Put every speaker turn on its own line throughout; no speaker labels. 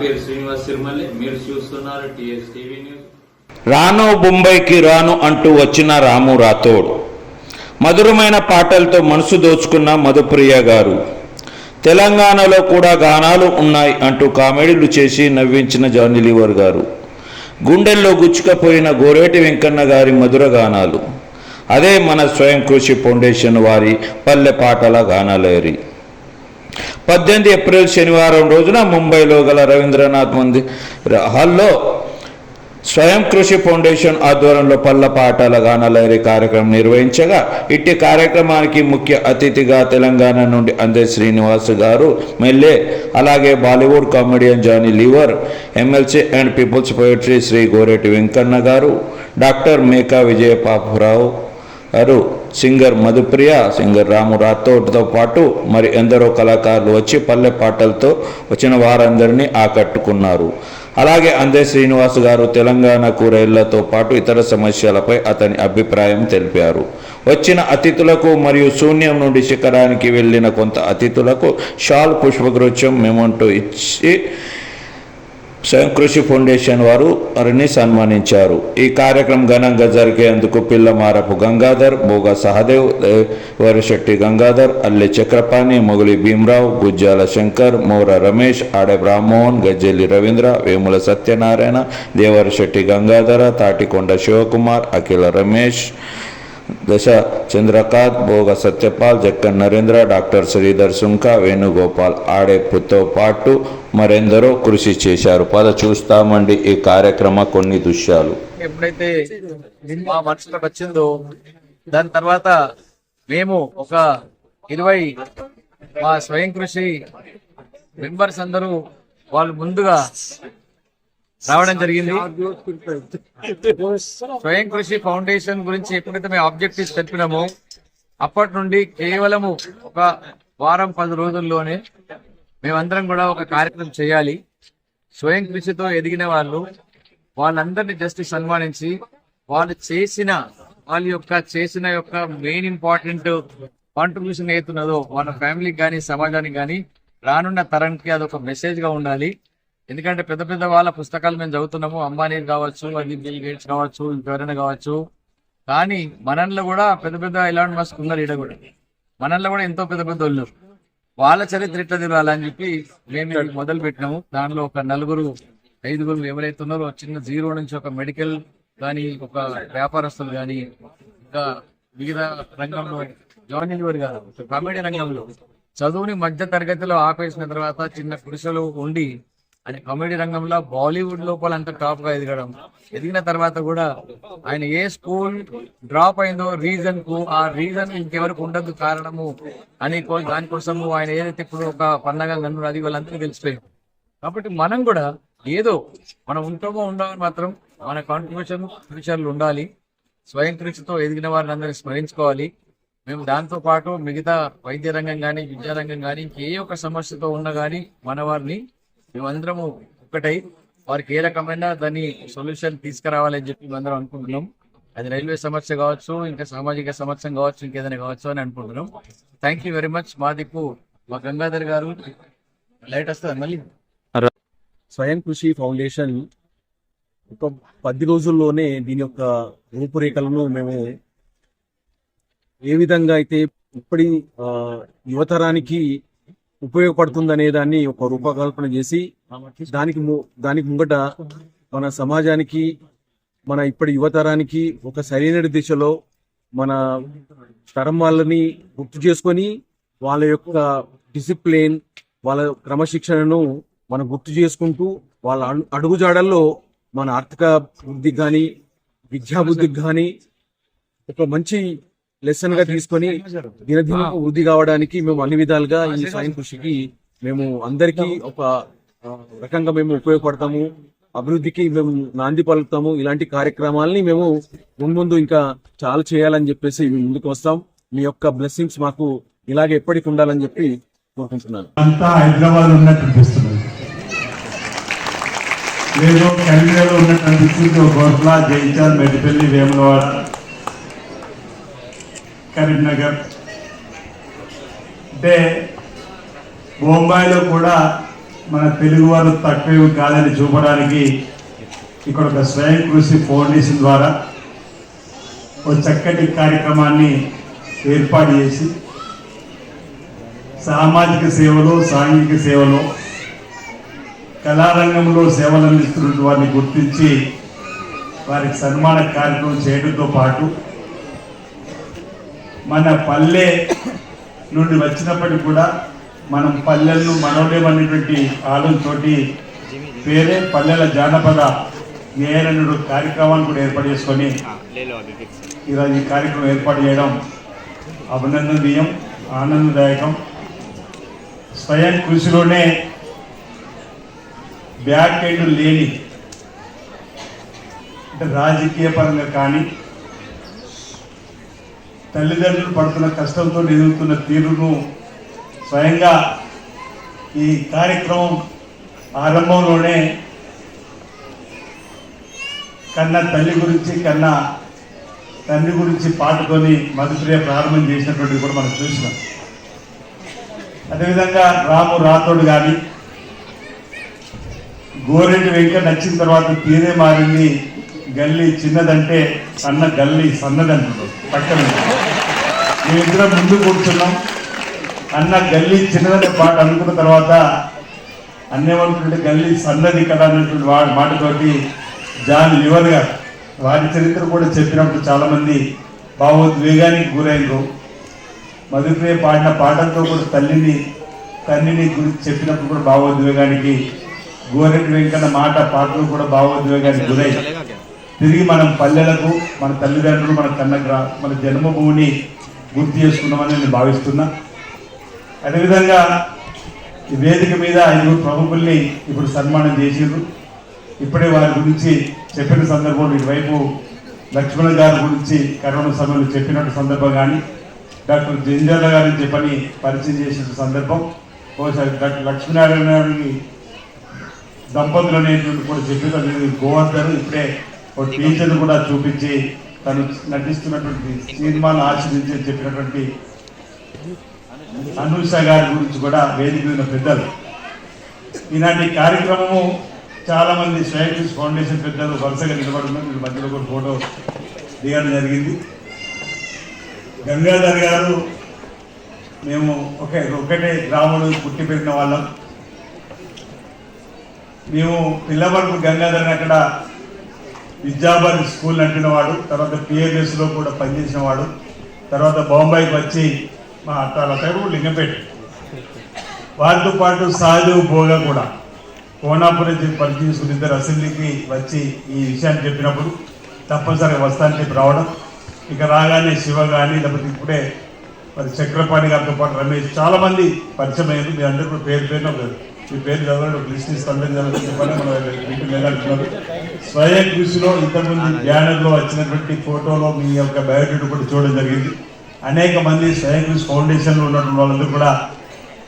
పేరు శ్రీనివాస్ మీరు చూస్తున్నారు టీవీ న్యూస్.
రాను బొంబాయికి రాను అంటూ వచ్చిన రాము రాథోడ్. మధురమైన పాటలతో మనసు దోచుకున్న మధుప్రియ గారు. తెలంగాణలో కూడా గానాలు ఉన్నాయి అంటూ కామెడీలు చేసి నవ్వించిన జానీలివర్ గారు. గుండెల్లో గుచ్చుకపోయిన గోరేటి వెంకన్న గారి మధుర గానాలు. అదే మన స్వయం కృషి ఫౌండేషన్ వారి పల్లె పాటల గానాలేరి. పద్దెనిమిది ఏప్రిల్ శనివారం రోజున ముంబైలో గల రవీంద్రనాథ్ మందిర్ హాల్లో స్వయం కృషి ఫౌండేషన్ ఆధ్వర్యంలో పల్ల పాటల గానలైరి కార్యక్రమం నిర్వహించగా ఇట్టి కార్యక్రమానికి ముఖ్య అతిథిగా తెలంగాణ నుండి అందే శ్రీనివాస్ గారు మెల్లే అలాగే Bollywood comedian Johnny Lever MLC and peoples poetry Shri Goreti Venkanna గారు డాక్టర్ మేకా విజయపాపురావు గారు సింగర్ మధుప్రియ సింగర్ రాము రాథోడ్తో పాటు మరి ఎందరో కళాకారులు వచ్చి పల్లె పాటలతో వచ్చిన వారందరినీ ఆకట్టుకున్నారు. అలాగే అందే శ్రీనివాస్ గారు తెలంగాణ కూరైళ్ళతో పాటు ఇతర సమస్యలపై అతని అభిప్రాయం తెలిపారు. వచ్చిన అతిథులకు మరియు శూన్యం నుండి శిఖరానికి వెళ్ళిన కొంత అతిథులకు షాల్ పుష్పగుచ్చం మెమంటో ఇచ్చి స్వయం కృషి ఫౌండేషన్ వారు వారిని సన్మానించారు. ఈ కార్యక్రమం ఘనంగా జరిగేందుకు పిల్లమారపు గంగాధర్ భోగ సహదేవ్ దేవరశెట్టి గంగాధర్ అల్లె చక్రపాణి మొగలి భీమరావు గుజ్జాల శంకర్ మోర రమేష్ ఆడే బ్రాహ్మోహన్ గజ్జెల్లి రవీంద్ర వేముల సత్యనారాయణ దేవరశెట్టి గంగాధర తాటికొండ శివకుమార్ అఖిల రమేష్ దశ చంద్రకాంత్ భోగ సత్యపాల్ జక్కన్ నరేంద్ర డాక్టర్ శ్రీధర్ సుంక వేణుగోపాల్ ఆడేపుతో పాటు మరెందరో కృషి చేశారు. పద చూస్తామండి ఈ కార్యక్రమ కొన్ని దృశ్యాలు.
ఎప్పుడైతే మా మనసులో వచ్చిందో దాని తర్వాత మేము ఒక ఇరవై మా స్వయం కృషి మెంబర్స్ అందరూ వాళ్ళు ముందుగా రావడం జరిగింది. స్వయం కృషి ఫౌండేషన్ గురించి ఎప్పుడైతే మేము ఆబ్జెక్టివ్స్ తెలిపినామో అప్పటి నుండి కేవలము ఒక వారం పది రోజుల్లోనే మేమందరం కూడా ఒక కార్యక్రమం చేయాలి. స్వయం కృషితో ఎదిగిన వాళ్ళు వాళ్ళందరినీ జస్ట్ సన్మానించి వాళ్ళు చేసిన వాళ్ళ యొక్క చేసిన యొక్క మెయిన్ ఇంపార్టెంట్ కాంట్రిబ్యూషన్ అవుతున్నదో వాళ్ళ ఫ్యామిలీకి కానీ సమాజానికి కానీ రానున్న తరంకి అదొక మెసేజ్గా ఉండాలి. ఎందుకంటే పెద్ద పెద్ద వాళ్ళ పుస్తకాలు మేము చదువుతున్నాము. అంబానీ కావచ్చు అది బిల్ గేట్స్ కావచ్చు ఇంకెవరైనా కావచ్చు. కానీ మనల్లో కూడా పెద్ద పెద్ద ఇలాంటి మస్క్ ఉన్నారు ఈడ కూడా. మనల్లో కూడా ఎంతో పెద్ద పెద్ద వాళ్ళు. వాళ్ళ చరిత్ర ఎట్లా తిరగాలని చెప్పి మేము మొదలు పెట్టినాము. దానిలో ఒక నలుగురు ఐదుగురు ఎవరైతే ఉన్నారో చిన్న జీరో నుంచి ఒక మెడికల్ కానీ ఒక వ్యాపారస్తులు కానీ ఇంకా వివిధ రంగంలో జాయిన్ అయ్యేవారు కాదు. కామెడీ రంగంలో. చదువుని మధ్య తరగతిలో ఆపేసిన తర్వాత చిన్న పురుషులు ఉండి అని కామెడీ రంగంలో బాలీవుడ్ లోపల అంత టాప్గా ఎదగడం. ఎదిగిన తర్వాత కూడా ఆయన ఏ స్కూల్ డ్రాప్ అయిందో రీజన్కు ఆ రీజన్ ఇంకెవరికి ఉండదు కారణము అని దానికోసము ఆయన ఏదైతే ఇప్పుడు ఒక పండగ కన్నుడు అది వాళ్ళందరికీ తెలిసిపోయింది. కాబట్టి మనం కూడా ఏదో మనం ఉంటామో ఉండమని మాత్రం మన కాంట్రిబ్యూషన్ ఫ్యూచర్లు ఉండాలి. స్వయం కృషితో ఎదిగిన వారిని అందరినీ స్మరించుకోవాలి. మేము దాంతో పాటు మిగతా వైద్య రంగం కానీ విద్యారంగం కానీ ఏ ఒక్క సమస్యతో ఉన్నా కానీ మన వారిని మేమందరము ఒక్కటై వారికి ఏ రకమైన దాన్ని సొల్యూషన్ తీసుకురావాలని చెప్పి మేమందరం అనుకుంటున్నాం. అది రైల్వే సమస్య కావచ్చు ఇంకా సామాజిక సమస్య కావచ్చు ఇంకేదైనా కావచ్చు అని అనుకుంటున్నాం. థ్యాంక్ యూ వెరీ మచ్ మా దిక్కు మా గంగాధర్ గారు. లైట్ వస్తుంది మళ్ళీ?
స్వయం కృషి ఫౌండేషన్ ఒక పది రోజుల్లోనే దీని యొక్క రూపురేఖలను మేము ఏ విధంగా అయితే ఇప్పటి యువతరానికి ఉపయోగపడుతుందనే దాన్ని ఒక రూపకల్పన చేసి దానికి ము- దానికి ముంగట మన సమాజానికి మన ఇప్పటి యువతరానికి ఒక సరైన దిశలో మన తరం వాళ్ళని గుర్తు చేసుకొని వాళ్ళ యొక్క డిసిప్లిన్ వాళ్ళ క్రమశిక్షణను మనం గుర్తు చేసుకుంటూ వాళ్ళ అడు- అడుగుజాడల్లో మన ఆర్థిక వృద్ధికి కానీ విద్యాబుద్ధికి కానీ ఒక మంచి లెసన్గా తీసుకొని దినదిన వృద్ధి కావడానికి మేము అన్ని విధాలుగా ఈ స్వయం కృషికి మేము అందరికీ ఒక రకంగా మేము ఉపయోగపడతాము అభివృద్ధికి మేము నాంది పలుకుతాము. ఇలాంటి కార్యక్రమాలని మేము ముందు ఇంకా చాలా చేయాలని చెప్పేసి మేము ముందుకు వస్తాం. మీ యొక్క బ్లెస్సింగ్స్ మాకు ఇలాగే ఎప్పటికి ఉండాలని చెప్పి కోరుకుంటున్నాను.
అంతా హైదరాబాద్ ఉన్నట్టు లేదు కరీంనగర్లో ఉన్నట్టు అనిపిస్తుంది. జైచాల్ మెడిపల్లి వేములవాడ. కరీంనగర్ అంటే బొంబాయిలో కూడా మన తెలుగువారు తక్కువ కాదని చూపడానికి ఇక్కడ ఒక స్వయం కృషి ఫౌండేషన్ ద్వారా ఒక చక్కటి కార్యక్రమాన్ని ఏర్పాటు చేసి సామాజిక సేవలో సాంఘిక సేవలో కళారంగంలో సేవలు అందిస్తున్న వారిని గుర్తించి వారికి సన్మాన కార్యక్రమం చేయడంతో పాటు మన పల్లె నుండి వచ్చినప్పటికీ కూడా మనం పల్లెలను మనవలేమనేటువంటి ఆలోచనతోటి పేరే పల్లెల జానపద గేయనడు కార్యక్రమాన్ని కూడా ఏర్పాటు చేసుకొని ఈరోజు ఈ కార్యక్రమం ఏర్పాటు చేయడం అభినందనీయం ఆనందదాయకం. స్వయం కృషిలోనే బ్యాక్ ఎండ్ లేని అంటే రాజకీయ పరంగా కానీ తల్లిదండ్రులు పడుతున్న కష్టంతో ఎదుగుతున్న తీరును స్వయంగా ఈ కార్యక్రమం ఆరంభంలోనే కన్న తల్లి గురించి కన్న తండ్రి గురించి పాటతోని మధుప్రియ ప్రారంభం చేసినటువంటి కూడా మనం చూసినాం. అదేవిధంగా రాము రాథోడ్ కానీ గోరెడ్డి వెంక నచ్చిన తర్వాత తీరే మారింది గల్లీ చిన్నదంటే సన్న గల్లీ సన్నదంటున్నాడు పక్కన. మేమిద్దరం ముందు కూర్చున్నాం. అన్న గల్లీ చిన్నదనే పాట అనుకున్న తర్వాత అన్నేమంటుంటే గల్లీ సన్నది కదా అన్నటువంటి వాడి మాటతోటి జాన్ లివర్ గారు వారి చరిత్ర కూడా చెప్పినప్పుడు చాలామంది భావోద్వేగానికి గురైనరు మధుప్రియ పాడిన పాటలతో కూడా తల్లిని తల్లిని గురించి చెప్పినప్పుడు కూడా భావోద్వేగానికి గోరెడ్డి వెంకన్న మాట పాటలు కూడా భావోద్వేగానికి గురై. తిరిగి మనం పల్లెలకు మన తల్లిదండ్రులు మన కన్న మన జన్మభూమిని గుర్తు చేసుకున్నామని నేను భావిస్తున్నా. అదేవిధంగా ఈ వేదిక మీద ఐదుగురు ప్రముఖుల్ని ఇప్పుడు సన్మానం చేసిండ్రు. ఇప్పుడే వారి గురించి చెప్పిన సందర్భంలో ఇటువైపు లక్ష్మణ్ గారి గురించి కరోనా సమయంలో చెప్పినట్టు సందర్భం కానీ డాక్టర్ జంజాల గారిని చెప్పని పరిచయం చేసిన సందర్భం. బహుశా డాక్టర్ లక్ష్మీనారాయణ గారికి దంపతులు అనేటువంటి కూడా చెప్పిన గోవర్ధన్ ఇప్పుడే ఒక టీచర్ని కూడా చూపించి తను నటిస్తున్నటువంటి సినిమాను ఆశ్రయించి చెప్పినటువంటి అనూష గారి గురించి కూడా వేదిక ఉన్న పెద్దలు. ఈనాటి కార్యక్రమము చాలా మంది స్వయంకృష్ ఫౌండేషన్ పెద్దలు వరుసగా నిలబడుతున్నారు వీళ్ళ మధ్యలో కూడా ఫోటో దిగడం జరిగింది. గంగాధర్ గారు మేము ఒకే ఒకటే గ్రామంలో పుట్టి పెరిగిన వాళ్ళం. మేము పిల్లవరకు గంగాధర్ అక్కడ విద్యాబాద్ స్కూల్ నడిపినవాడు తర్వాత పిఎల్ఎస్లో కూడా పనిచేసిన వాడు తర్వాత బొంబాయికి వచ్చి మా అత్తాల పేరు లింగంపేట. వారితో పాటు సహదేవ్ భోగా కూడా. కోనాపురం చెప్పి పరిచయం ఇద్దరు అసెంబ్లీకి వచ్చి ఈ విషయాన్ని చెప్పినప్పుడు తప్పనిసరిగా వస్తానని చెప్పి రావడం. ఇక రాగానే శివ కానీ లేకపోతే ఇప్పుడే మరి చక్రపాణి గారితో పాటు రమేష్ చాలామంది పరిచయం అయ్యారు. మీ అందరూ పేరు పేరున మీ పేరు చదవండి ఒక లిస్ట్ ఇస్తాను. చెప్పండి మనం స్వయం కృషిలో ఇంతకుముందు బ్యానర్లో వచ్చినటువంటి ఫోటోలో మీ యొక్క బయోడేటా కూడా చూడడం జరిగింది. అనేక మంది స్వయం కృషి ఫౌండేషన్లో ఉన్నటువంటి వాళ్ళందరూ కూడా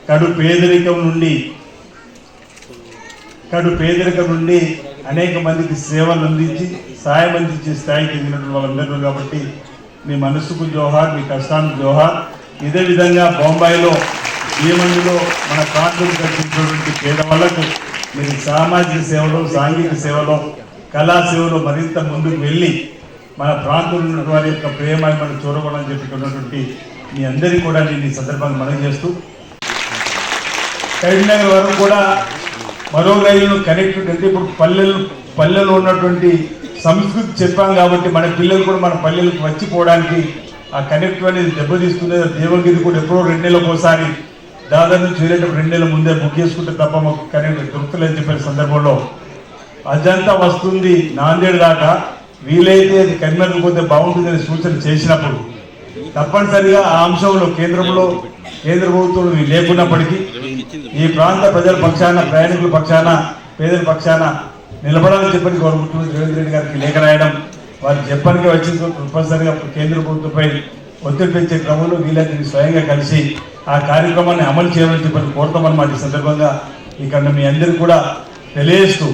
కడు పేదరికం నుండి కడు పేదరికం నుండి అనేక మందికి సేవలు అందించి సాయం అందించే స్థాయికి ఎదిగినటువంటి వాళ్ళందరూ కాబట్టి మీ మనసుకు జోహార్ మీ కష్టానికి జోహార్. ఇదే విధంగా బొంబాయిలో ఈ మందిలో మన ప్రాంతం కట్టించినటువంటి పేదవాళ్ళకు మీరు సామాజిక సేవలో సాంఘిక సేవలో కళాసేవలో మరింత ముందుకు వెళ్ళి మన ప్రాంతంలో ఉన్న వారి యొక్క ప్రేమ మనం చూడకూడదని చెప్పుకున్నటువంటి మీ అందరికీ కూడా నేను ఈ సందర్భంగా మనం చేస్తూ కరీంనగర్ వరకు కూడా మరో రైలును కనెక్ట్ అంటే ఇప్పుడు పల్లెలు పల్లెలో ఉన్నటువంటి సంస్కృతి చెప్పాం కాబట్టి మన పిల్లలు కూడా మన పల్లెలకు వచ్చిపోవడానికి ఆ కనెక్ట్ అనేది దెబ్బతీస్తుంది. దేవగిరి కూడా ఎప్పుడో రెండు నెలలకు ఒకసారి దాదాపు నుంచి వెళ్ళేటప్పుడు రెండు నెలల ముందే బుక్ చేసుకుంటే తప్ప మాకు కరెంట్ దొరుకుతలేదని చెప్పిన సందర్భంలో అజంతా వస్తుంది నాందేడు దాకా. వీలైతే అది కరీంనగర్ పోతే బాగుంటుందని సూచన చేసినప్పుడు తప్పనిసరిగా ఆ అంశంలో కేంద్రంలో కేంద్ర ప్రభుత్వం లేకున్నప్పటికీ ఈ ప్రాంత ప్రజల పక్షాన ప్రయాణికుల పక్షాన పేదల పక్షాన నిలబడాలని చెప్పని గౌరవ ముఖ్యమంత్రి రేవంత్ రెడ్డి గారికి లేఖ రాయడం వారు చెప్పడానికి వచ్చిన తప్పనిసరిగా కేంద్ర ప్రభుత్వంపై ఒత్తిడి పెంచే క్రమంలో వీళ్ళందరినీ స్వయంగా కలిసి ఆ కార్యక్రమాన్ని అమలు చేయమని చెప్పని కోరుతామన్నమాట ఈ సందర్భంగా. ఇక్కడ మీ అందరికీ కూడా తెలియజేస్తూ